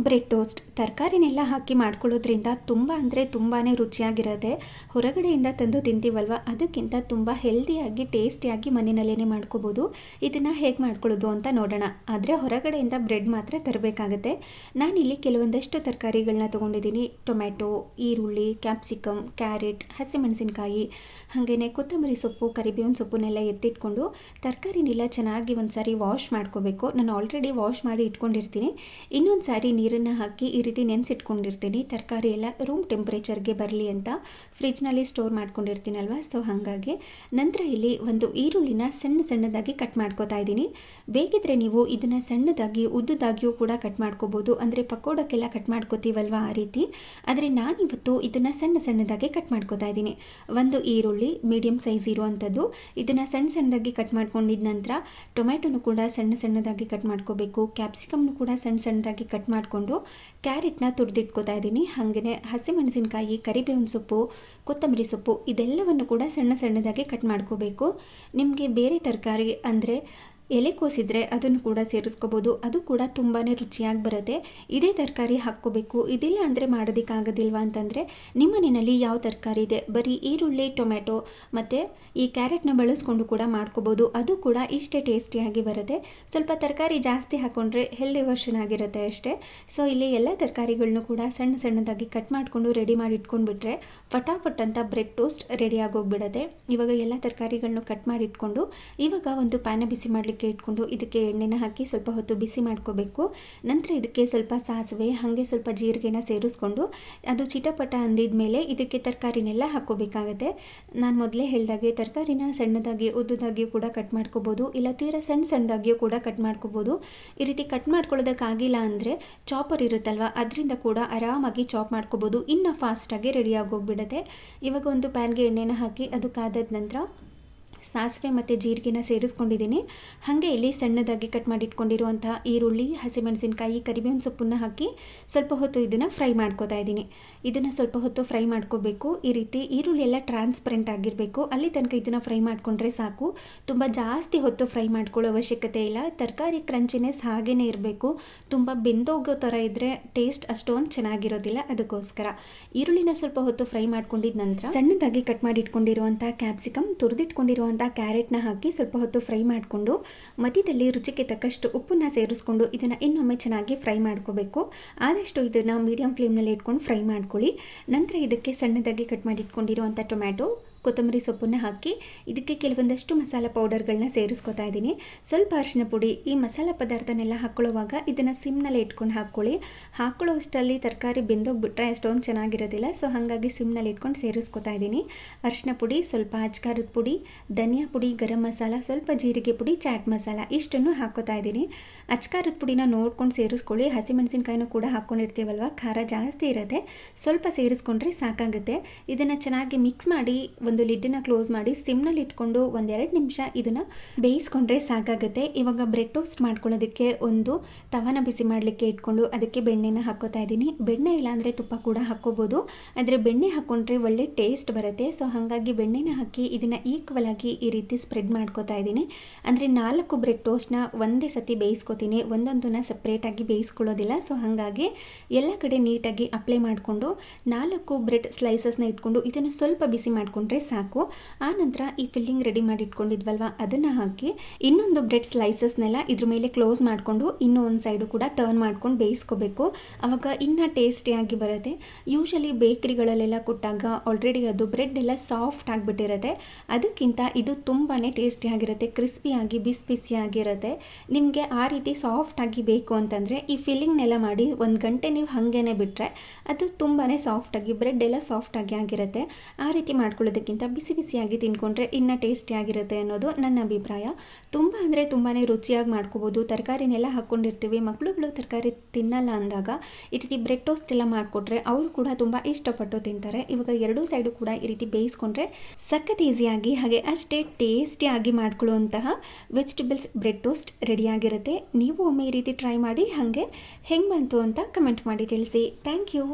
Bread toast ತರಕಾರಿನೆಲ್ಲ ಹಾಕಿ ಮಾಡ್ಕೊಳ್ಳೋದ್ರಿಂದ ತುಂಬ ಅಂದರೆ ತುಂಬಾ ರುಚಿಯಾಗಿರುತ್ತೆ. ಹೊರಗಡೆಯಿಂದ ತಂದು ತಿಂತೀವಲ್ವ? ಅದಕ್ಕಿಂತ ತುಂಬ ಹೆಲ್ದಿಯಾಗಿ ಟೇಸ್ಟಿಯಾಗಿ ಮನೆಯಲ್ಲೇ ಮಾಡ್ಕೋಬೋದು. ಇದನ್ನು ಹೇಗೆ ಮಾಡ್ಕೊಳ್ಳೋದು ಅಂತ ನೋಡೋಣ. ಆದರೆ ಹೊರಗಡೆಯಿಂದ ಬ್ರೆಡ್ ಮಾತ್ರ ತರಬೇಕಾಗತ್ತೆ. ನಾನಿಲ್ಲಿ ಕೆಲವೊಂದಷ್ಟು ತರಕಾರಿಗಳನ್ನ ತೊಗೊಂಡಿದ್ದೀನಿ. ಟೊಮ್ಯಾಟೊ, ಈರುಳ್ಳಿ, ಕ್ಯಾಪ್ಸಿಕಮ್, ಕ್ಯಾರೆಟ್, ಹಸಿಮೆಣಸಿನ್ಕಾಯಿ ಹಾಗೆಯೇ ಕೊತ್ತಂಬರಿ ಸೊಪ್ಪು, ಕರಿಬೇವಿನ ಸೊಪ್ಪನ್ನೆಲ್ಲ ಎತ್ತಿಟ್ಕೊಂಡು ತರಕಾರಿನೆಲ್ಲ ಚೆನ್ನಾಗಿ ಒಂದು ಸಾರಿ ವಾಶ್ ಮಾಡ್ಕೋಬೇಕು. ನಾನು ಆಲ್ರೆಡಿ ವಾಶ್ ಮಾಡಿ ಇಟ್ಕೊಂಡಿರ್ತೀನಿ. ಇನ್ನೊಂದು ಸಾರಿ ನೀರನ್ನು ಹಾಕಿ ಈ ರೀತಿ ನೆನೆಸಿಟ್ಕೊಂಡಿರ್ತೀನಿ. ತರಕಾರಿ ಎಲ್ಲ ರೂಮ್ ಟೆಂಪ್ರೇಚರ್ಗೆ ಬರಲಿ ಅಂತ ಫ್ರಿಜ್ನಲ್ಲಿ ಸ್ಟೋರ್ ಮಾಡ್ಕೊಂಡಿರ್ತೀನಲ್ವ? ಸೊ ಹಾಗಾಗಿ ನಂತರ ಇಲ್ಲಿ ಒಂದು ಈರುಳ್ಳಿನ ಸಣ್ಣ ಸಣ್ಣದಾಗಿ ಕಟ್ ಮಾಡ್ಕೋತಾ ಇದ್ದೀನಿ. ಬೇಕಿದ್ರೆ ನೀವು ಇದನ್ನು ಸಣ್ಣದಾಗಿ, ಉದ್ದದಾಗಿಯೂ ಕೂಡ ಕಟ್ ಮಾಡ್ಕೋಬೋದು. ಅಂದರೆ ಪಕೋಡಕ್ಕೆಲ್ಲ ಕಟ್ ಮಾಡ್ಕೋತೀವಲ್ವ ಆ ರೀತಿ? ಆದರೆ ನಾನಿವತ್ತು ಇದನ್ನು ಸಣ್ಣ ಸಣ್ಣದಾಗಿ ಕಟ್ ಮಾಡ್ಕೋತಾ ಇದ್ದೀನಿ. ಒಂದು ಈರುಳ್ಳಿ ಮೀಡಿಯಮ್ ಸೈಜ್ ಇರುವಂಥದ್ದು. ಇದನ್ನು ಸಣ್ಣ ಸಣ್ಣದಾಗಿ ಕಟ್ ಮಾಡ್ಕೊಂಡಿದ ನಂತರ ಟೊಮ್ಯಾಟೊನು ಕೂಡ ಸಣ್ಣ ಸಣ್ಣದಾಗಿ ಕಟ್ ಮಾಡ್ಕೋಬೇಕು. ಕ್ಯಾಪ್ಸಿಕಮ್ನು ಕೂಡ ಸಣ್ಣ ಸಣ್ಣದಾಗಿ ಕಟ್ ಮಾಡಿಕೊಂಡು ಕ್ಯಾರೆಟ್ನ ತುರಿದಿಟ್ಕೋತಾ ಇದ್ದೀನಿ. ಹಾಗೆಯೇ ಹಸಿಮೆಣಸಿನಕಾಯಿ, ಕರಿಬೇವಿನ ಸೊಪ್ಪು, ಕೊತ್ತಂಬರಿ ಸೊಪ್ಪು ಇದೆಲ್ಲವನ್ನು ಕೂಡ ಸಣ್ಣ ಸಣ್ಣದಾಗಿ ಕಟ್ ಮಾಡ್ಕೋಬೇಕು. ನಿಮಗೆ ಬೇರೆ ತರಕಾರಿ ಅಂದರೆ ಎಲೆಕೋಸಿದ್ರೆ ಅದನ್ನು ಕೂಡ ಸೇರಿಸ್ಕೋಬೋದು. ಅದು ಕೂಡ ತುಂಬಾ ರುಚಿಯಾಗಿ ಬರುತ್ತೆ. ಇದೇ ತರಕಾರಿ ಹಾಕ್ಕೋಬೇಕು. ಇದಿಲ್ಲ ಅಂದರೆ ಮಾಡೋದಕ್ಕಾಗೋದಿಲ್ವಾ ಅಂತಂದರೆ, ನಿಮ್ಮ ಮನೆಯಲ್ಲಿ ಯಾವ ತರಕಾರಿ ಇದೆ? ಬರೀ ಈರುಳ್ಳಿ ಟೊಮೆಟೊ ಮತ್ತು ಈ ಕ್ಯಾರೆಟ್ನ ಬಳಸ್ಕೊಂಡು ಕೂಡ ಮಾಡ್ಕೋಬೋದು. ಅದು ಕೂಡ ಇಷ್ಟೇ ಟೇಸ್ಟಿಯಾಗಿ ಬರುತ್ತೆ. ಸ್ವಲ್ಪ ತರಕಾರಿ ಜಾಸ್ತಿ ಹಾಕ್ಕೊಂಡ್ರೆ ಹೆಲ್ದಿ ವರ್ಷನ್ ಆಗಿರುತ್ತೆ ಅಷ್ಟೇ. ಸೊ ಇಲ್ಲಿ ಎಲ್ಲ ತರಕಾರಿಗಳನ್ನೂ ಕೂಡ ಸಣ್ಣ ಸಣ್ಣದಾಗಿ ಕಟ್ ಮಾಡಿಕೊಂಡು ರೆಡಿ ಮಾಡಿ ಇಟ್ಕೊಂಡ್ಬಿಟ್ರೆ ಫಟಾಫಟ್ ಅಂತ ಬ್ರೆಡ್ ಟೋಸ್ಟ್ ರೆಡಿ ಹೋಗ್ಬಿಡುತ್ತೆ ಇವಾಗ ಎಲ್ಲ ತರಕಾರಿಗಳನ್ನೂ ಕಟ್ ಮಾಡಿ ಇಟ್ಕೊಂಡು ಇವಾಗ ಒಂದು ಪ್ಯಾನ ಬಿಸಿ ಮಾಡಲಿಕ್ಕೆ ಇಟ್ಕೊಂಡು ಇದಕ್ಕೆ ಎಣ್ಣೆನ ಹಾಕಿ ಸ್ವಲ್ಪ ಹೊತ್ತು ಬಿಸಿ ಮಾಡ್ಕೋಬೇಕು. ನಂತರ ಇದಕ್ಕೆ ಸ್ವಲ್ಪ ಸಾಸಿವೆ, ಹಾಗೆ ಸ್ವಲ್ಪ ಜೀರಿಗೆನ ಸೇರಿಸ್ಕೊಂಡು ಅದು ಚಿಟಪಟ ಅಂದಿದ ಮೇಲೆ ಇದಕ್ಕೆ ತರಕಾರಿನೆಲ್ಲ ಹಾಕ್ಕೋಬೇಕಾಗತ್ತೆ. ನಾನು ಮೊದಲೇ ಹೇಳಿದಾಗೆ ತರಕಾರಿನ ಸಣ್ಣದಾಗಿ ಉದ್ದದಾಗಿಯೂ ಕೂಡ ಕಟ್ ಮಾಡ್ಕೋಬೋದು, ಇಲ್ಲ ತೀರಾ ಸಣ್ಣ ಸಣ್ಣದಾಗಿಯೂ ಕೂಡ ಕಟ್ ಮಾಡ್ಕೋಬೋದು. ಈ ರೀತಿ ಕಟ್ ಮಾಡ್ಕೊಳ್ಳೋದಕ್ಕಾಗಿಲ್ಲ ಅಂದರೆ ಚಾಪರ್ ಇರುತ್ತಲ್ವ, ಅದರಿಂದ ಕೂಡ ಆರಾಮಾಗಿ ಚಾಪ್ ಮಾಡ್ಕೋಬೋದು. ಇನ್ನೂ ಫಾಸ್ಟಾಗಿ ರೆಡಿ ಹೋಗ್ಬಿಡುತ್ತೆ ಇವಾಗ ಒಂದು ಪ್ಯಾನ್ಗೆ ಎಣ್ಣೆನ ಹಾಕಿ ಅದು ಕಾದದ ನಂತರ ಸಾಸಿವೆ ಮತ್ತು ಜೀರಿಗೆನ ಸೇರಿಸ್ಕೊಂಡಿದ್ದೀನಿ. ಹಾಗೆ ಇಲ್ಲಿ ಸಣ್ಣದಾಗಿ ಕಟ್ ಮಾಡಿ ಇಟ್ಕೊಂಡಿರುವಂತಹ ಈರುಳ್ಳಿ, ಹಸಿಮೆಣಸಿನ್ಕಾಯಿ, ಕರಿಬೇವಿನ ಸೊಪ್ಪನ್ನು ಹಾಕಿ ಸ್ವಲ್ಪ ಹೊತ್ತು ಇದನ್ನು ಫ್ರೈ ಮಾಡ್ಕೋತಾ ಇದ್ದೀನಿ. ಇದನ್ನು ಸ್ವಲ್ಪ ಹೊತ್ತು ಫ್ರೈ ಮಾಡ್ಕೋಬೇಕು. ಈ ರೀತಿ ಈರುಳ್ಳಿ ಎಲ್ಲ ಟ್ರಾನ್ಸ್ಪರೆಂಟ್ ಆಗಿರಬೇಕು. ಅಲ್ಲಿ ತನಕ ಇದನ್ನು ಫ್ರೈ ಮಾಡಿಕೊಂಡ್ರೆ ಸಾಕು. ತುಂಬ ಜಾಸ್ತಿ ಹೊತ್ತು ಫ್ರೈ ಮಾಡ್ಕೊಳ್ಳೋ ಅವಶ್ಯಕತೆ ಇಲ್ಲ. ತರಕಾರಿ ಕ್ರಂಚಿನೆಸ್ ಹಾಗೇ ಇರಬೇಕು. ತುಂಬ ಬೆಂದೋಗೋ ಥರ ಇದ್ದರೆ ಟೇಸ್ಟ್ ಅಷ್ಟೊಂದು ಚೆನ್ನಾಗಿರೋದಿಲ್ಲ. ಅದಕ್ಕೋಸ್ಕರ ಈರುಳ್ಳಿನ ಸ್ವಲ್ಪ ಹೊತ್ತು ಫ್ರೈ ಮಾಡ್ಕೊಂಡಿದ ನಂತರ ಸಣ್ಣದಾಗಿ ಕಟ್ ಮಾಡಿ ಇಟ್ಕೊಂಡಿರುವಂಥ ಕ್ಯಾಪ್ಸಿಕಮ್ ತುರಿದಿಟ್ಕೊಂಡಿರುವಂಥ ಕ್ಯಾರೆಟ್ನ ಹಾಕಿ ಸ್ವಲ್ಪ ಹೊತ್ತು ಫ್ರೈ ಮಾಡಿಕೊಂಡು ಮಧ್ಯದಲ್ಲಿ ರುಚಿಗೆ ತಕ್ಕಷ್ಟು ಉಪ್ಪನ್ನ ಸೇರಿಸ್ಕೊಂಡು ಇದನ್ನು ಇನ್ನೊಮ್ಮೆ ಚೆನ್ನಾಗಿ ಫ್ರೈ ಮಾಡ್ಕೋಬೇಕು. ಆದಷ್ಟು ಇದನ್ನು ಮೀಡಿಯಂ ಫ್ಲೇಮ್ನಲ್ಲಿ ಇಟ್ಕೊಂಡು ಫ್ರೈ ಮಾಡ್ಕೊಳ್ಳಿ. ನಂತರ ಇದಕ್ಕೆ ಸಣ್ಣದಾಗಿ ಕಟ್ ಮಾಡಿ ಇಟ್ಕೊಂಡಿರುವಂಥ ಟೊಮ್ಯಾಟೊ ಕೊತ್ತಂಬರಿ ಸೊಪ್ಪನ್ನು ಹಾಕಿ ಇದಕ್ಕೆ ಕೆಲವೊಂದಷ್ಟು ಮಸಾಲೆ ಪೌಡರ್ಗಳನ್ನ ಸೇರಿಸ್ಕೊತಾ ಇದ್ದೀನಿ. ಸ್ವಲ್ಪ ಅರಿಶಿನ ಪುಡಿ, ಈ ಮಸಾಲೆ ಪದಾರ್ಥನೆಲ್ಲ ಹಾಕ್ಕೊಳ್ಳುವಾಗ ಇದನ್ನು ಸಿಮ್ನಲ್ಲಿ ಇಟ್ಕೊಂಡು ಹಾಕ್ಕೊಳ್ಳಿ. ಹಾಕ್ಕೊಳ್ಳೋ ಅಷ್ಟರಲ್ಲಿ ತರಕಾರಿ ಬೆಂದೋಗ್ಬಿಟ್ರೆ ಅಷ್ಟೊಂದು ಚೆನ್ನಾಗಿರೋದಿಲ್ಲ, ಸೊ ಹಾಗಾಗಿ ಸಿಮ್ನಲ್ಲಿ ಇಟ್ಕೊಂಡು ಸೇರಿಸ್ಕೊತಾ ಇದ್ದೀನಿ. ಅರಿಶಿನ ಪುಡಿ, ಸ್ವಲ್ಪ ಅಜ್ಕಾರದ ಪುಡಿ, ಧನಿಯಾ ಪುಡಿ, ಗರಂ ಮಸಾಲ, ಸ್ವಲ್ಪ ಜೀರಿಗೆ ಪುಡಿ, ಚಾಟ್ ಮಸಾಲ ಇಷ್ಟನ್ನು ಹಾಕೋತಾ ಇದ್ದೀನಿ. ಅಚ್ಕಾರದ ಪುಡಿನ ನೋಡ್ಕೊಂಡು ಸೇರಿಸ್ಕೊಳ್ಳಿ. ಹಸಿಮೆಣಸಿನ್ಕಾಯಿನೂ ಕೂಡ ಹಾಕ್ಕೊಂಡಿರ್ತೀವಲ್ವ ಖಾರ ಜಾಸ್ತಿ ಇರುತ್ತೆ. ಸ್ವಲ್ಪ ಸೇರಿಸ್ಕೊಂಡ್ರೆ ಸಾಕಾಗುತ್ತೆ. ಇದನ್ನು ಚೆನ್ನಾಗಿ ಮಿಕ್ಸ್ ಮಾಡಿ ಒಂದು ಲಿಡ್ಡನ್ನ ಕ್ಲೋಸ್ ಮಾಡಿ ಸಿಮ್ನಲ್ಲಿ ಇಟ್ಕೊಂಡು ಒಂದೆರಡು ನಿಮಿಷ ಇದನ್ನು ಬೇಯಿಸ್ಕೊಂಡ್ರೆ ಸಾಕಾಗುತ್ತೆ. ಇವಾಗ ಬ್ರೆಡ್ ಟೋಸ್ಟ್ ಮಾಡ್ಕೊಳ್ಳೋದಕ್ಕೆ ಒಂದು ತವನ ಬಿಸಿ ಮಾಡಲಿಕ್ಕೆ ಇಟ್ಕೊಂಡು ಅದಕ್ಕೆ ಬೆಣ್ಣೆನ ಹಾಕೋತಾ ಇದ್ದೀನಿ. ಬೆಣ್ಣೆ ಇಲ್ಲಾಂದರೆ ತುಪ್ಪ ಕೂಡ ಹಾಕ್ಕೋಬೋದು. ಆದರೆ ಬೆಣ್ಣೆ ಹಾಕ್ಕೊಂಡ್ರೆ ಒಳ್ಳೆ ಟೇಸ್ಟ್ ಬರುತ್ತೆ. ಸೊ ಹಾಗಾಗಿ ಬೆಣ್ಣೆನ ಹಾಕಿ ಇದನ್ನು ಈಕ್ವಲ್ ಆಗಿ ಈ ರೀತಿ ಸ್ಪ್ರೆಡ್ ಮಾಡ್ಕೋತಾ ಇದ್ದೀನಿ. ಅಂದರೆ ನಾಲ್ಕು ಬ್ರೆಡ್ ಟೋಸ್ಟ್ನ ಒಂದೇ ಸತಿ ಬೇಯಿಸ್ಕೊತೀನಿ. ಒಂದೊಂದನ್ನು ಸಪ್ರೇಟಾಗಿ ಬೇಯಿಸ್ಕೊಳ್ಳೋದಿಲ್ಲ. ಸೊ ಹಾಗಾಗಿ ಎಲ್ಲ ಕಡೆ ನೀಟಾಗಿ ಅಪ್ಲೈ ಮಾಡಿಕೊಂಡು ನಾಲ್ಕು ಬ್ರೆಡ್ ಸ್ಲೈಸಸ್ನ ಇಟ್ಕೊಂಡು ಇದನ್ನು ಸ್ವಲ್ಪ ಬಿಸಿ ಮಾಡಿಕೊಂಡ್ರೆ ಸಾಕು. ಆ ನಂತರ ಈ ಫಿಲ್ಲಿಂಗ್ ರೆಡಿ ಮಾಡಿ ಇಟ್ಕೊಂಡಿದ್ವಲ್ವ? ಅದನ್ನು ಹಾಕಿ ಇನ್ನೊಂದು ಬ್ರೆಡ್ ಸ್ಲೈಸಸ್ನೆಲ್ಲ ಇದ್ರ ಮೇಲೆ ಕ್ಲೋಸ್ ಮಾಡಿಕೊಂಡು ಇನ್ನೂ ಒಂದು ಸೈಡು ಕೂಡ ಟರ್ನ್ ಮಾಡ್ಕೊಂಡು ಬೇಯಿಸ್ಕೋಬೇಕು. ಆವಾಗ ಇನ್ನೂ ಟೇಸ್ಟಿಯಾಗಿ ಬರುತ್ತೆ. ಯೂಶಲಿ ಬೇಕ್ರಿಗಳಲ್ಲೆಲ್ಲ ಕೊಟ್ಟಾಗ ಆಲ್ರೆಡಿ ಅದು ಬ್ರೆಡ್ ಎಲ್ಲ ಸಾಫ್ಟ್ ಆಗಿಬಿಟ್ಟಿರುತ್ತೆ. ಅದಕ್ಕಿಂತ ಇದು ತುಂಬಾ ಟೇಸ್ಟಿಯಾಗಿರುತ್ತೆ ಕ್ರಿಸ್ಪಿಯಾಗಿ ಬಿಸಿ ಬಿಸಿಯಾಗಿರುತ್ತೆ ನಿಮಗೆ ಆ ರೀತಿ ಸಾಫ್ಟಾಗಿ ಬೇಕು ಅಂತಂದರೆ ಈ ಫಿಲ್ಲಿಂಗ್ನೆಲ್ಲ ಮಾಡಿ ಒಂದು ಗಂಟೆ ನೀವು ಹಾಗೇನೆ ಬಿಟ್ಟರೆ ಅದು ತುಂಬಾ ಸಾಫ್ಟಾಗಿ ಬ್ರೆಡ್ ಎಲ್ಲ ಸಾಫ್ಟಾಗಿ ಆಗಿರುತ್ತೆ. ಆ ರೀತಿ ಮಾಡ್ಕೊಳ್ಳೋದಕ್ಕಿಂತ ಬಿಸಿ ಬಿಸಿಯಾಗಿ ತಿನ್ಕೊಂಡ್ರೆ ಇನ್ನೂ ಟೇಸ್ಟಿಯಾಗಿರುತ್ತೆ ಅನ್ನೋದು ನನ್ನ ಅಭಿಪ್ರಾಯ. ತುಂಬ ಅಂದರೆ ತುಂಬಾ ರುಚಿಯಾಗಿ ಮಾಡ್ಕೋಬೋದು. ತರಕಾರಿನೆಲ್ಲ ಹಾಕ್ಕೊಂಡಿರ್ತೀವಿ. ಮಕ್ಕಳುಗಳು ತರಕಾರಿ ತಿನ್ನಲ್ಲ ಅಂದಾಗ ಈ ರೀತಿ ಬ್ರೆಡ್ ಟೋಸ್ಟ್ ಎಲ್ಲ ಮಾಡಿಕೊಟ್ರೆ ಅವರು ಕೂಡ ತುಂಬ ಇಷ್ಟಪಟ್ಟು ತಿಂತಾರೆ. ಇವಾಗ ಎರಡೂ ಸೈಡು ಕೂಡ ಈ ರೀತಿ ಬೇಯಿಸ್ಕೊಂಡ್ರೆ ಸಖತ್ ಈಸಿಯಾಗಿ ಹಾಗೆ ಅಷ್ಟೇ ಟೇಸ್ಟಿಯಾಗಿ ಮಾಡ್ಕೊಳ್ಳುವಂತಹ ವೆಜಿಟೇಬಲ್ಸ್ ಬ್ರೆಡ್ ಟೋಸ್ಟ್ ರೆಡಿಯಾಗಿರುತ್ತೆ. ನೀವು ಒಮ್ಮೆ ಈ ರೀತಿ ಟ್ರೈ ಮಾಡಿ ಹಾಗೆ ಹೆಂಗೆ ಬಂತು ಅಂತ ಕಮೆಂಟ್ ಮಾಡಿ ತಿಳಿಸಿ. Thank you.